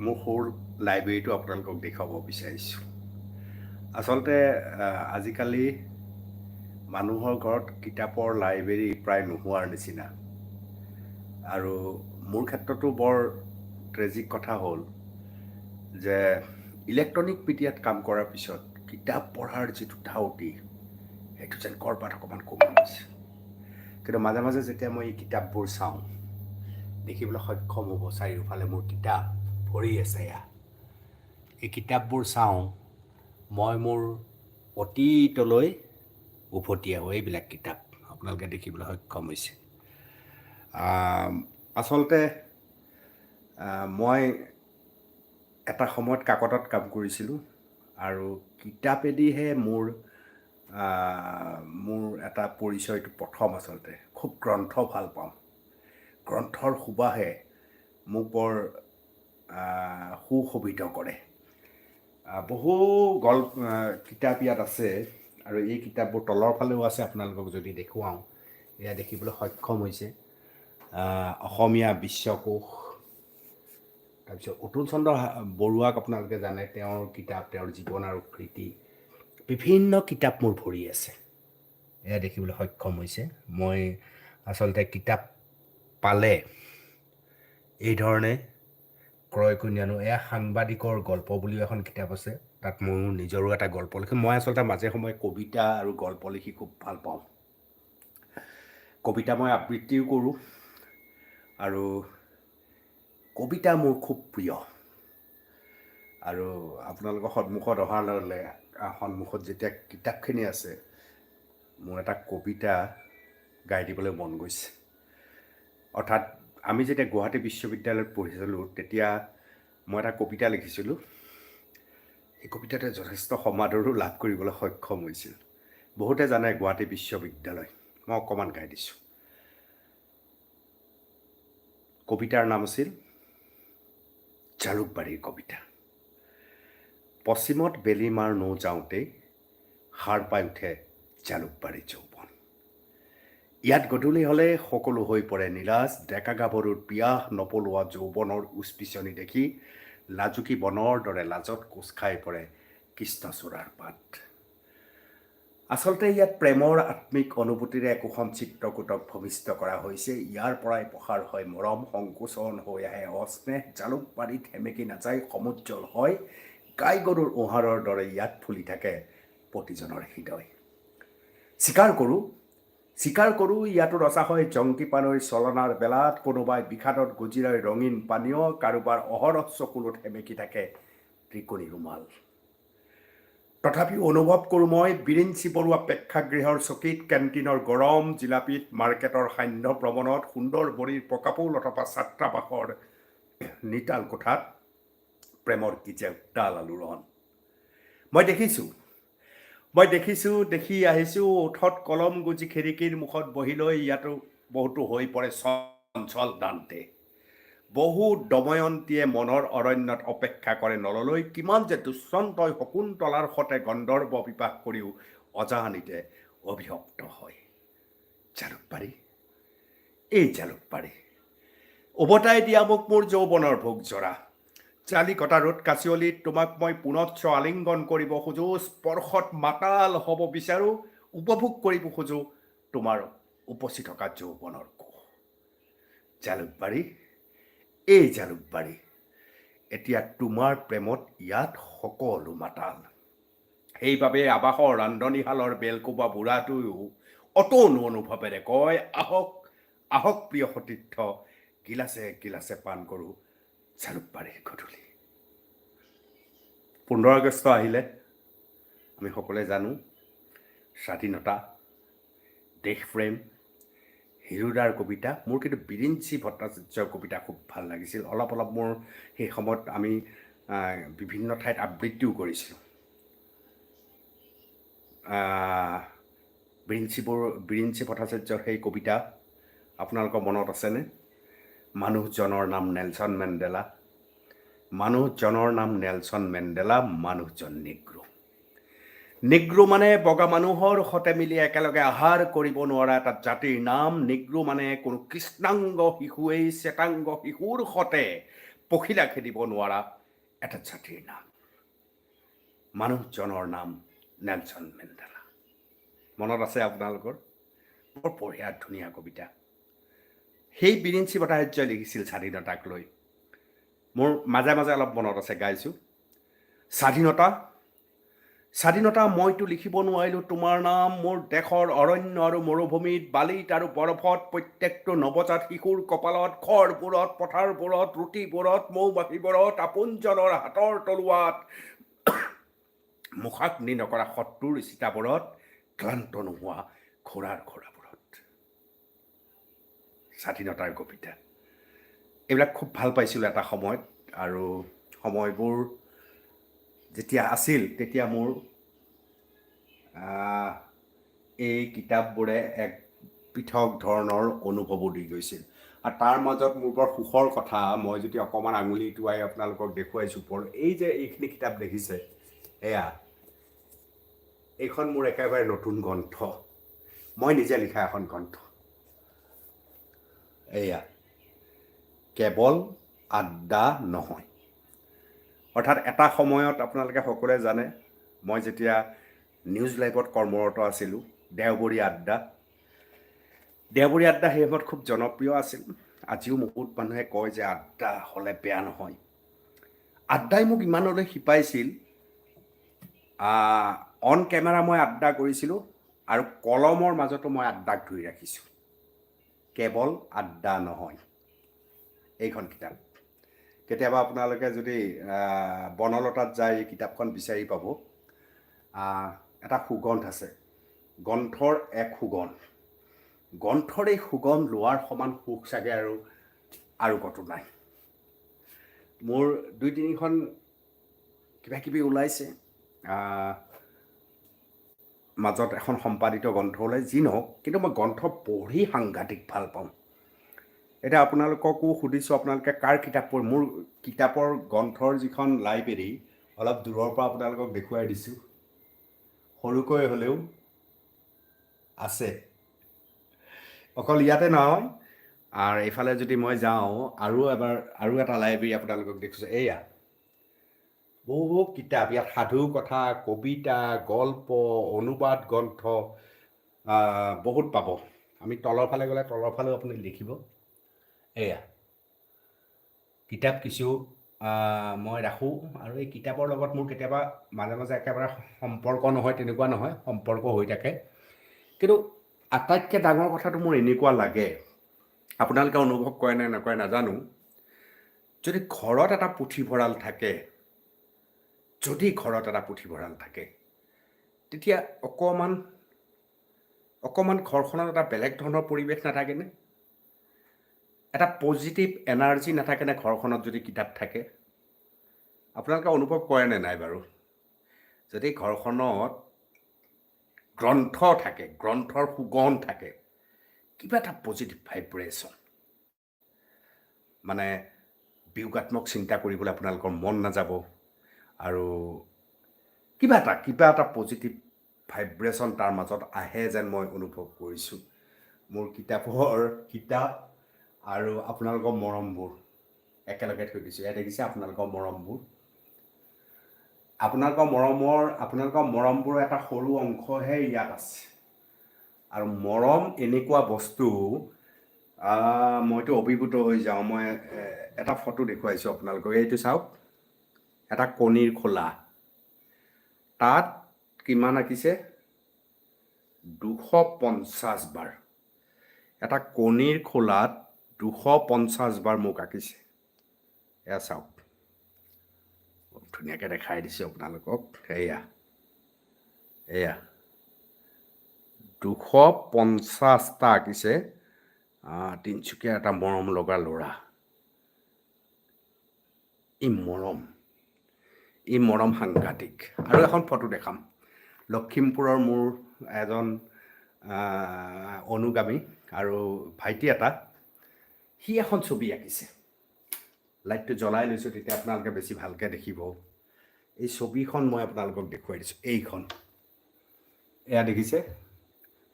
মোৰ সৰু লাইব্ৰেৰীটো আপোনালোকক দেখুৱাব বিচাৰিছোঁ। আচলতে আজিকালি মানুহৰ ঘৰত কিতাপৰ লাইব্ৰেৰী প্ৰায় নোহোৱাৰ নিচিনা। আৰু মোৰ ক্ষেত্ৰতো বৰ ট্ৰেজিক কথা হ'ল যে ইলেক্ট্ৰনিক মিডিয়াত কাম কৰাৰ পিছত কিতাপ পঢ়াৰ যিটো ধাউতি, সেইটো যেন ক'ৰবাত অকণমান কমি গৈছে। কিন্তু মাজে মাজে যেতিয়া মই এই কিতাপবোৰ চাওঁ, দেখিবলৈ সক্ষম হ'ব চাৰিওফালে মোৰ কিতাপ। ভৰি আছে এই কিতাপবোৰ চাওঁ মই মোৰ অতীতলৈ উভতি আহোঁ এইবিলাক কিতাপ আপোনালোকে দেখিবলৈ সক্ষম হৈছে। আচলতে মই এটা সময়ত কাকতত কাম কৰিছিলোঁ আৰু কিতাপেদিহে মোৰ মোৰ এটা পৰিচয়টো প্ৰথম আচলতে। খুব গ্ৰন্থ ভাল পাওঁ। গ্ৰন্থৰ সুবাসে মোক বৰ সুশোভিত কৰে। বহু গল্প কিতাপ ইয়াত আছে আৰু এই কিতাপবোৰ তলৰ ফালেও আছে, আপোনালোকক যদি দেখুৱাওঁ, এয়া দেখিবলৈ সক্ষম হৈছে। অসমীয়া বিশ্বকোষ। তাৰপিছত অতুল চন্দ্ৰ বৰুৱাক আপোনালোকে জানে, তেওঁৰ কিতাপ, তেওঁৰ জীৱন আৰু কৃতি, বিভিন্ন কিতাপ মোৰ ভৰি আছে। এয়া দেখিবলৈ সক্ষম হৈছে। মই আচলতে কিতাপ পালে এই ধৰণে ক্ৰয় কৰি আনো এয়া সাংবাদিকৰ গল্প বুলিও এখন কিতাপ আছে। তাত মোৰ নিজৰো এটা গল্প লিখি, মই আচলতে মাজে সময়ে কবিতা আৰু গল্প লিখি খুব ভালো পাওঁ। কবিতা মই আবৃত্তিও কৰোঁ আৰু কবিতা মোৰ খুব প্ৰিয়। আৰু আপোনালোকৰ সন্মুখত অহাৰ লগে লগে, সন্মুখত যেতিয়া কিতাপখিনি আছে, মোৰ এটা কবিতা গাই দিবলৈ মন গৈছে। অৰ্থাৎ আমি যেতিয়া গুৱাহাটী বিশ্ববিদ্যালয়ত পঢ়িছিলোঁ, তেতিয়া মই এটা কবিতা লিখিছিলোঁ। এই কবিতাটোৱে যথেষ্ট সমাদৰো লাভ কৰিবলৈ সক্ষম হৈছিল। বহুতে জানে গুৱাহাটী বিশ্ববিদ্যালয়। মই অকণমান গাই দিছোঁ। কবিতাৰ নাম আছিল জালুকবাৰীৰ কবিতা। পশ্চিমত বেলিমাৰ নৌ যাওঁতেই সাৰ পাই উঠে জালুকবাৰী যৌৱন ইয়াত গধূলি হ'লে সকলো হৈ পৰে নিৰাজ, ডেকা গাভৰুৰ পিয়াহ নপলোৱা যৌৱনৰ উচপিচনি দেখি লাজুকী বনৰ দৰে লাজত কোচ খাই পৰে কৃষ্ণচূড়াৰ পাত। আচলতে ইয়াত প্ৰেমৰ আত্মিক অনুভূতিৰে একোখন চিত্ৰকূটক ভূমিষ্ঠ কৰা হৈছে। ইয়াৰ পৰাই প্ৰসাৰ হয় মৰম, সংকোচন হৈ আহে। অস্নেহ জালুকবাৰীত সেমেকি নাযায় সমুজ্জ্বল হয়। গাই গৰুৰ ওহাৰৰ দৰে ইয়াত ফুলি থাকে প্ৰতিজনৰ হৃদয়। স্বীকাৰ কৰোঁ স্বীকাৰ কৰোঁ, ইয়াতো ৰচা হয়, জংকী পানৈৰ চলনাৰ বেলাত কোনোবাই বিষাদত গুজিৰাই ৰঙীন পানীয়, কাৰোবাৰ অহৰহ চকুলত সেমেকি থাকে, ত্ৰিকোণী ৰুমাল। তথাপিও অনুভৱ কৰোঁ মই বিৰিঞ্চি বৰুৱা প্ৰেক্ষাগৃহৰ চকীত কেণ্টিনৰ গৰম জিলাপিত মাৰ্কেটৰ সান্ধ্য ভ্ৰমণত সুন্দৰ বৰিৰ পকাপোল অথবা ছাত্ৰাবাসৰ নিতাল কোঠাত প্ৰেমৰ কি যে আলোড়ন। মই দেখিছোঁ মই দেখিছোঁ, দেখি আহিছোঁ ওঠত কলম গুজি খিৰিকীৰ মুখত বহি লৈ ইয়াতো বহুতো হৈ পৰে চঞ্চল দান্তে। বহু দময়ন্তীয়ে মনৰ অৰণ্যত অপেক্ষা কৰে নললৈ কিমান যে দুষ্যন্তই শকুন্তলাৰ সতে গন্ধৰ্ব বিবাহ কৰিও অজানিতে অভিশপ্ত হয়। জালুকবাৰী? এই জালুকবাৰী। উভতাই দিয়া মোক মোৰ যৌৱনৰ ভোগ জৰা। চালিকতা ৰ'দ কাচিয়লিত তোমাক মই পুনশ্চ আলিংগন কৰিব খোজোঁ, স্পৰ্শত মাতাল হ'ব বিচাৰোঁ, উপভোগ কৰিব খোজোঁ, তোমাৰ উপচি থকা যৌৱনৰ কোষ। জালুকবাৰী, এই জালুকবাৰী, এতিয়া তোমাৰ প্ৰেমত ইয়াত সকলো মাতাল। সেইবাবে আৱাসৰ ৰান্ধনীশালৰ বেলকোবা বুঢ়াটোৱেও অতনো অনুভৱেৰে কয়, আহক আহক প্ৰিয় সতীৰ্থ, গিলাচে গিলাচে পাণ কৰোঁ জালুকবাৰীৰ গধূলি। পোন্ধৰ আগষ্ট আহিলে আমি সকলোৱে জানো স্বাধীনতা দেশপ্ৰেম হিৰুদাৰ কবিতা মোৰ কিন্তু বিৰিঞ্চি ভট্টাচাৰ্যৰ কবিতা খুব ভালো লাগিছিল। অলপ অলপ মোৰ সেই সময়ত আমি বিভিন্ন ঠাইত আবৃত্তিও কৰিছিলোঁ। আহ, বিৰিঞ্চি বড়ো বিৰিঞ্চি ভট্টাচাৰ্যৰ সেই কবিতা আপোনালোকৰ মনত আছেনে? মানুহজনৰ নাম নেলছন মেণ্ডেলা। মানুহজনৰ নাম নেলছন মেণ্ডেলা মানুহজন নিগ্ৰো। নিগ্ৰো মানে বগা মানুহৰ সতে মিলি একেলগে আহাৰ কৰিব নোৱাৰা এটা জাতিৰ নাম। নিগ্ৰো মানে কোনো কৃষ্ণাংগ শিশুৱেই শ্বেতাংগ শিশুৰ সতে পখিলা খেদিব নোৱাৰা এটা জাতিৰ নাম। মানুহজনৰ নাম নেলছন মেণ্ডেলা। মনত আছে আপোনালোকৰ? বৰ বঢ়িয়া, ধুনীয়া কবিতা। সেই বিৰিঞ্চি ভট্টাচাৰ্যই লিখিছিল স্বাধীনতাক লৈ। মোৰ মাজে মাজে অলপ মনত আছে, গাইছোঁ। স্বাধীনতা? স্বাধীনতা মইতো লিখিব নোৱাৰিলোঁ, তোমাৰ নাম, মোৰ দেশৰ অৰণ্য আৰু মৰুভূমিত, বালিত আৰু বৰফত, প্ৰত্যেকটো নৱজাত শিশুৰ কপালত, খৰবোৰত, পথাৰবোৰত, ৰুটিবোৰত, মৌমাখিবোৰত, আপোনজনৰ হাতৰ তলুৱাত, মুখাগ্নি নকৰা শত্ৰুৰ চিতাবোৰত ক্লান্ত নোহোৱা ঘোঁৰাৰ ঘোঁৰাবোৰত স্বাধীনতাৰ কবিতা এইবিলাক খুব ভাল পাইছিলোঁ এটা সময়ত আৰু সময়বোৰ যেতিয়া আছিল তেতিয়া মোৰ এই কিতাপবোৰে এক পৃথক ধৰণৰ অনুভৱো দি গৈছিল। আৰু তাৰ মাজত মোৰ বৰ সুখৰ কথা মই যদি অকণমান আঙুলি টোৱাই আপোনালোকক দেখুৱাইছোঁ ওপৰত এই যে এইখিনি কিতাপ দেখিছে এয়া এইখন মোৰ একেবাৰে নতুন গ্ৰন্থ। মই নিজে লিখা এখন গ্ৰন্থ। এয়া। কেৱল আড্ডা নহয়। অৰ্থাৎ এটা সময়ত আপোনালোকে সকলোৱে জানে মই যেতিয়া নিউজ লাইভত কৰ্মৰত আছিলোঁ দেওবৰী আড্ডা। দেওবৰী আড্ডা সেই সময়ত খুব জনপ্ৰিয় আছিল। আজিও বহুত মানুহে কয় যে আড্ডা হ'লে বেয়া নহয়। আড্ডাই মোক ইমানলৈ শিপাইছিল। অন কেমেৰা মই আড্ডা কৰিছিলোঁ আৰু কলমৰ মাজতো মই আড্ডাক ধৰি ৰাখিছোঁ। কেৱল আড্ডা নহয়। এইখন কিতাপ। কেতিয়াবা আপোনালোকে যদি বনলতাত যায় এই কিতাপখন বিচাৰি পাব এটা সুগন্ধ আছে। গ্ৰন্থৰ এক সুগন্ধ। গ্ৰন্থৰ এই সুগন্ধ লোৱাৰ সমান সুখ চাগে আৰু আৰু ক'তো নাই। মোৰ দুই তিনিখন কিবা কিবি ওলাইছে। মাজত এখন সম্পাদিত গ্ৰন্থ ওলাই যি নহওক কিন্তু মই গ্ৰন্থ পঢ়ি সাংঘাতিক ভাল পাওঁ। এতিয়া আপোনালোককো সুধিছোঁ আপোনালোকে কাৰ কিতাপ পঢ়ি মোৰ কিতাপৰ গ্ৰন্থৰ যিখন লাইব্ৰেৰী অলপ দূৰৰ পৰা আপোনালোকক দেখুৱাই দিছোঁ। সৰুকৈ হ'লেও আছে। অকল ইয়াতে নহয় আৰু এইফালে যদি মই যাওঁ আৰু এবাৰ আৰু এটা লাইব্ৰেৰী আপোনালোকক দেখিছোঁ এয়া বহু বহু কিতাপ। ইয়াত সাধু কথা, কবিতা, গল্প, অনুবাদ, গ্ৰন্থ বহুত পাব। আমি তলৰ ফালে গ'লে তলৰ ফালেও আপুনি লিখিব। এয়া। কিতাপ কিছু মই ৰাখোঁ। আৰু এই কিতাপৰ লগত মোৰ কেতিয়াবা মাজে মাজে একেবাৰে সম্পৰ্ক নহয়, তেনেকুৱা নহয়, সম্পৰ্ক হৈ থাকে। কিন্তু আটাইতকৈ ডাঙৰ কথাটো মোৰ এনেকুৱা লাগে। আপোনালোকে অনুভৱ কৰে নে নকৰে নাজানো। যদি ঘৰত এটা পুথিভঁৰাল থাকে যদি ঘৰত এটা পুথিভঁৰাল থাকে তেতিয়া অকণমান অকণমান ঘৰখনত এটা বেলেগ ধৰণৰ পৰিৱেশ নাথাকেনে? এটা পজিটিভ এনাৰ্জি নাথাকেনে ঘৰখনত যদি কিতাপ থাকে? আপোনালোকে অনুভৱ কৰে নে নাই বাৰু? যদি ঘৰখনত গ্ৰন্থ থাকে গ্ৰন্থৰ সুগন্ধ থাকে কিবা এটা পজিটিভ ভাইব্ৰেশ্যন মানে বিয়োগাত্মক চিন্তা কৰিবলৈ আপোনালোকৰ মন নাযাব। আৰু কিবা এটা কিবা এটা পজিটিভ ভাইব্ৰেশ্যন তাৰ মাজত আহে যেন মই অনুভৱ কৰিছোঁ। মোৰ কিতাপৰ কিতাপ আৰু আপোনালোকৰ মৰমবোৰ একেলগে থৈ দিছোঁ। ইয়াত দেখিছে আপোনালোকৰ মৰমবোৰ। আপোনালোকৰ মৰমৰ আপোনালোকৰ মৰমবোৰৰ এটা সৰু অংশহে ইয়াত আছে। আৰু মৰম এনেকুৱা বস্তু মইতো অভিভূত হৈ যাওঁ। মই এটা ফটো দেখুৱাইছোঁ আপোনালোকক। এইটো চাওক। এটা কণীৰ খোলা। তাত কিমান আঁকিছে? দুশ পঞ্চাছ বাৰ। এটা কণীৰ খোলাত দুশ পঞ্চাছ বাৰ মোক আঁকিছে। এয়া চাওক। ধুনীয়াকৈ দেখাই দিছোঁ আপোনালোকক। এয়া। এয়া। দুশ পঞ্চাছটা আঁকিছে। তিনিচুকীয়া এটা মৰম লগা ল'ৰা। ই মৰম। ই মৰম সাংঘাতিক। আৰু এখন ফটো দেখাম। লখিমপুৰৰ মোৰ এজন অনুগামী আৰু ভাইটি এটা, সি এখন ছবি আঁকিছে। লাইটটো জ্বলাই লৈছোঁ, তেতিয়া আপোনালোকে বেছি ভালকৈ দেখিব। এই ছবিখন মই আপোনালোকক দেখুৱাই দিছোঁ, এইখন। এয়া দেখিছে?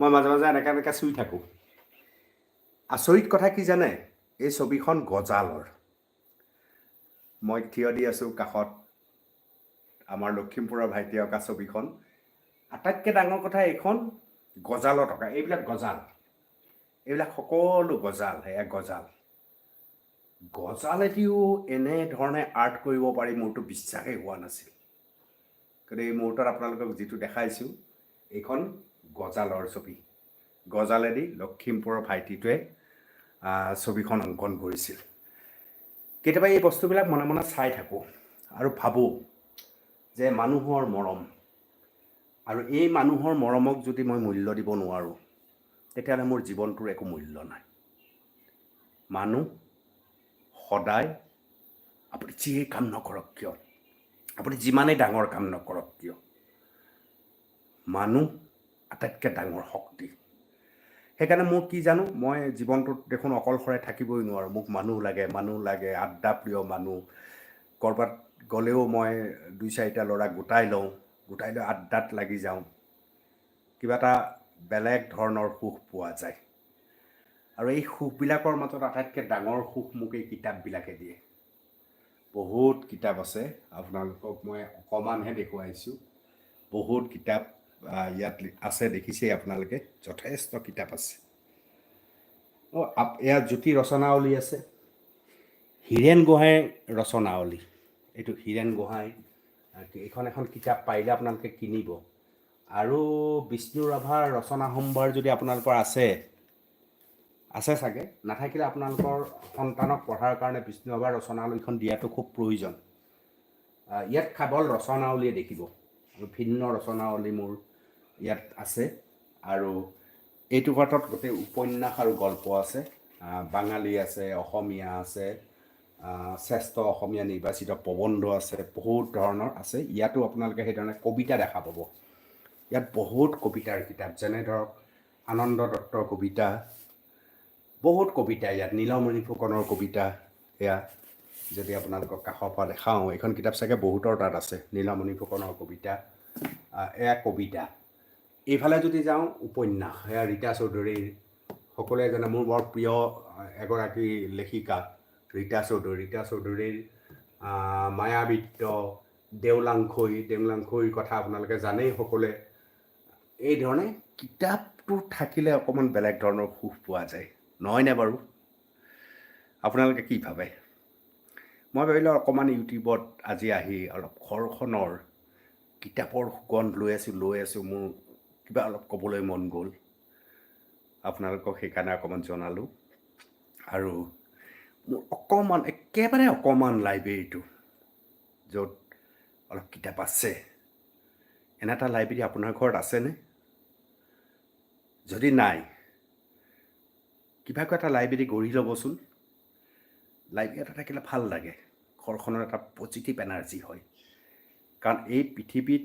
মই মাজে মাজে এনেকৈ এনেকৈ চুই থাকোঁ। আচৰিত কথা কি জানে? এই ছবিখন গজালৰ। মই থিয় দি আছোঁ কাষত। আমাৰ লখিমপুৰৰ ভাইটি অঁকা ছবিখন। আটাইতকৈ ডাঙৰ কথা এইখন গজালত অঁকা এইবিলাক গজাল। এইবিলাক সকলো গজাল, সেয়া গজাল। গজালেদিও এনেধৰণে আৰ্ট কৰিব পাৰি মোৰতো বিশ্বাসেই হোৱা নাছিল। গতিকে এই মুহূৰ্তত আপোনালোকক যিটো দেখাইছোঁ, এইখন গজালৰ ছবি। গজালেদি লখিমপুৰৰ ভাইটিটোৱে ছবিখন অংকন কৰিছিল। কেতিয়াবা এই বস্তুবিলাক মনে মনে চাই থাকোঁ আৰু ভাবোঁ। যে মানুহৰ মৰম। আৰু এই মানুহৰ মৰমক যদি মই মূল্য দিব নোৱাৰোঁ তেতিয়াহ'লে মোৰ জীৱনটোৰ একো মূল্য নাই। মানুহ সদায় আপুনি যিয়ে কাম নকৰক কিয়? আপুনি যিমানেই ডাঙৰ কাম নকৰক কিয়? মানুহ আটাইতকৈ ডাঙৰ শক্তি। সেইকাৰণে মোৰ কি জানো মই জীৱনটোত দেখোন অকলশৰে থাকিবই নোৱাৰোঁ। মোক মানুহ লাগে মানুহ লাগে আড্ডা প্ৰিয় মানুহ। ক'ৰবাত গ'লেও মই দুই চাৰিটা ল'ৰা গোটাই লওঁ, গোটাই লৈ আড্ডাত লাগি যাওঁ। কিবা এটা বেলেগ ধৰণৰ সুখ পোৱা যায়। আৰু এই সুখবিলাকৰ মাজত আটাইতকৈ ডাঙৰ সুখ মোক এই কিতাপবিলাকে দিয়ে। বহুত কিতাপ আছে, আপোনালোকক মই অকণমানহে দেখুৱাইছোঁ। বহুত কিতাপ ইয়াত আছে দেখিছেই আপোনালোকে, যথেষ্ট কিতাপ আছে। এয়া জ্যোতি ৰচনাৱলী আছে। হীৰেণ গোহাঁইৰ ৰচনাৱলী। এইটো হীৰেণ গোহাঁই এইখন এখন কিতাপ পাৰিলে আপোনালোকে কিনিব। আৰু বিষ্ণু ৰাভাৰ ৰচনা সম্ভাৰ যদি আপোনালোকৰ আছে আছে চাগে। নাথাকিলে আপোনালোকৰ সন্তানক পঢ়াৰ কাৰণে বিষ্ণু ৰাভাৰ ৰচনাৱলীখন দিয়াটো খুব প্ৰয়োজন। ইয়াত কেৱল ৰচনাৱলীয়ে দেখিব ভিন্ন ৰচনাৱলী মোৰ ইয়াত আছে। আৰু এইটো ক্ষেত্ৰত গোটেই উপন্যাস আৰু গল্প আছে। বাঙালী আছে, অসমীয়া আছে শ্ৰেষ্ঠ অসমীয়া নিৰ্বাচিত প্ৰবন্ধ আছে বহুত ধৰণৰ আছে। ইয়াতো আপোনালোকে সেইধৰণে কবিতা দেখা পাব। ইয়াত বহুত কবিতাৰ কিতাপ। যেনে ধৰক আনন্দ দত্তৰ কবিতা বহুত কবিতা ইয়াত। নীলমণি ফুকনৰ কবিতা এয়া যদি আপোনালোকক কাষৰ পৰা দেখাওঁ এইখন কিতাপ চাগে বহুতৰ তাত আছে। নীলমণি ফুকনৰ কবিতা এয়া কবিতা। এইফালে যদি যাওঁ উপন্যাস। এয়া ৰীতা চৌধুৰীৰ সকলোৱে জানে মোৰ বৰ প্ৰিয় এগৰাকী লেখিকা। ৰীতা চৌধুৰী ৰীতা চৌধুৰীৰ মায়াবৃত্ত দেওলাংখৈ দেওলাংখৈৰ কথা আপোনালোকে জানেই সকলোৱে। এই ধৰণে কিতাপটো থাকিলে অকণমান বেলেগ ধৰণৰ সুখ পোৱা যায় নহয়নে বাৰু? আপোনালোকে কি ভাবে? মই ভাবিলোঁ অকণমান ইউটিউবত আজি আহি অলপ ঘৰখনৰ কিতাপৰ সুগন্ধ লৈ আছোঁ লৈ আছোঁ মোৰ কিবা অলপ ক'বলৈ মন গ'ল। আপোনালোকক সেইকাৰণে অকণমান জনালোঁ। আৰু অকণমান একেবাৰে অকণমান লাইব্ৰেৰীটো য'ত অলপ কিতাপ আছে। এনে এটা লাইব্ৰেৰী আপোনাৰ ঘৰত আছেনে? যদি নাই কিবাকৈ এটা লাইব্ৰেৰী গঢ়ি ল'বচোন। লাইব্ৰেৰী এটা থাকিলে ভাল লাগে। ঘৰখনৰ এটা পজিটিভ এনাৰ্জি হয়। কাৰণ এই পৃথিৱীত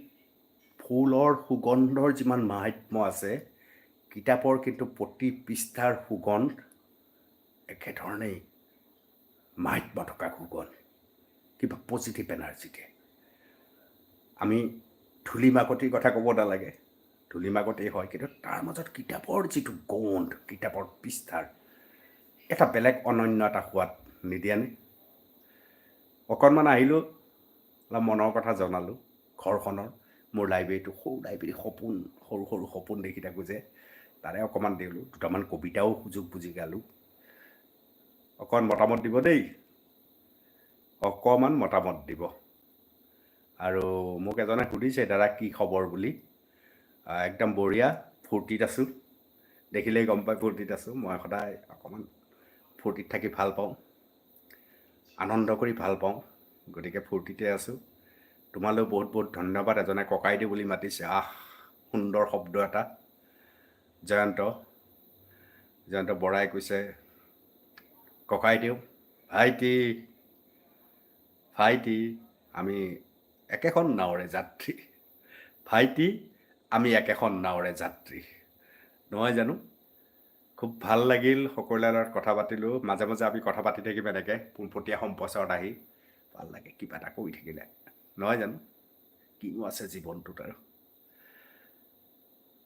ফুলৰ সুগন্ধৰ যিমান মাহাত্ম্য আছে কিতাপৰ কিন্তু প্ৰতি পৃষ্ঠাৰ সুগন্ধ একেধৰণেই। মাহাত্ম্য থকা সুগন্ধ কিবা পজিটিভ এনাৰ্জি দিয়ে আমি ধূলি মাকতিৰ কথা ক'ব নালাগে। ধূলি মাকতি হয় কিন্তু তাৰ মাজত কিতাপৰ যিটো গোন্ধ কিতাপৰ পৃষ্ঠাৰ এটা বেলেগ অনন্য এটা সোৱাদ নিদিয়েনে অকণমান আহিলোঁ অলপ মনৰ কথা জনালোঁ ঘৰখনৰ মোৰ লাইব্ৰেৰীটো সৰু লাইব্ৰেৰী সপোন সৰু সৰু সপোন দেখি থাকোঁ যে তাৰে অকণমান দিলোঁ দুটামান কবিতাও সুযোগ বুজি গালোঁ। অকণমান মতামত দিব দেই। অকণমান মতামত দিব। আৰু মোক এজনে সুধিছে, দাদা, কি খবৰ বুলি? একদম বঢ়িয়া, ফূৰ্তিত আছোঁ। দেখিলেই গম পাই ফূৰ্তিত আছোঁ। মই সদায় অকণমান ফূৰ্তিত থাকি ভালো পাওঁ। আনন্দ কৰি ভালো পাওঁ। গতিকে ফূৰ্তিতে আছোঁ। তোমালৈও বহুত বহুত ধন্যবাদ। এজনে ককাইদেউ বুলি মাতিছে। আহ, সুন্দৰ শব্দ এটা। জয়ন্ত জয়ন্ত বৰাই কৈছে ককাইদেউ, ভাইটি ভাইটি, আমি একেখন নাৱৰে যাত্ৰী। ভাইটি, আমি একেখন নাৱৰে যাত্ৰী। নহয় জানো? খুব ভালো লাগিল সকলোৰে লগত কথা পাতিলোঁ। মাজে মাজে আমি কথা পাতি থাকিম এনেকৈ। পোনপটীয়া সম্প্ৰচাৰত আহি ভালো লাগে কিবা এটা কৰি থাকিলে। নহয় জানো? কিনো আছে জীৱনটোত আৰু।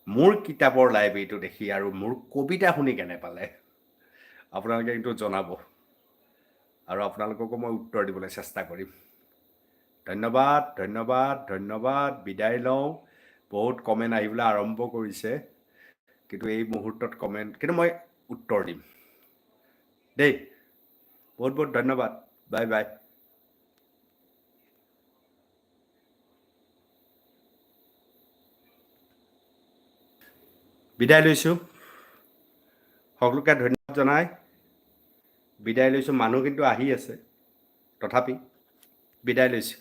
মোৰ কিতাপৰ লাইব্ৰেৰীটো দেখি আৰু মোৰ কবিতা শুনি কেনে পালে। আপোনালোকে কিন্তু জনাব। আৰু আপোনালোককো মই উত্তৰ দিবলৈ চেষ্টা কৰিম। ধন্যবাদ ধন্যবাদ ধন্যবাদ। বিদায় লওঁ। বহুত কমেণ্ট আহিবলৈ আৰম্ভ কৰিছে। কিন্তু এই মুহূৰ্তত কমেণ্ট কিন্তু মই উত্তৰ দিম। দেই, বহুত বহুত ধন্যবাদ। Bye bye. বিদায় লৈছোঁ। সকলোকে ধন্যবাদ জনাই। বিদায় লৈছোঁ মানুহ কিন্তু আহি আছে। তথাপি বিদায় লৈছোঁ।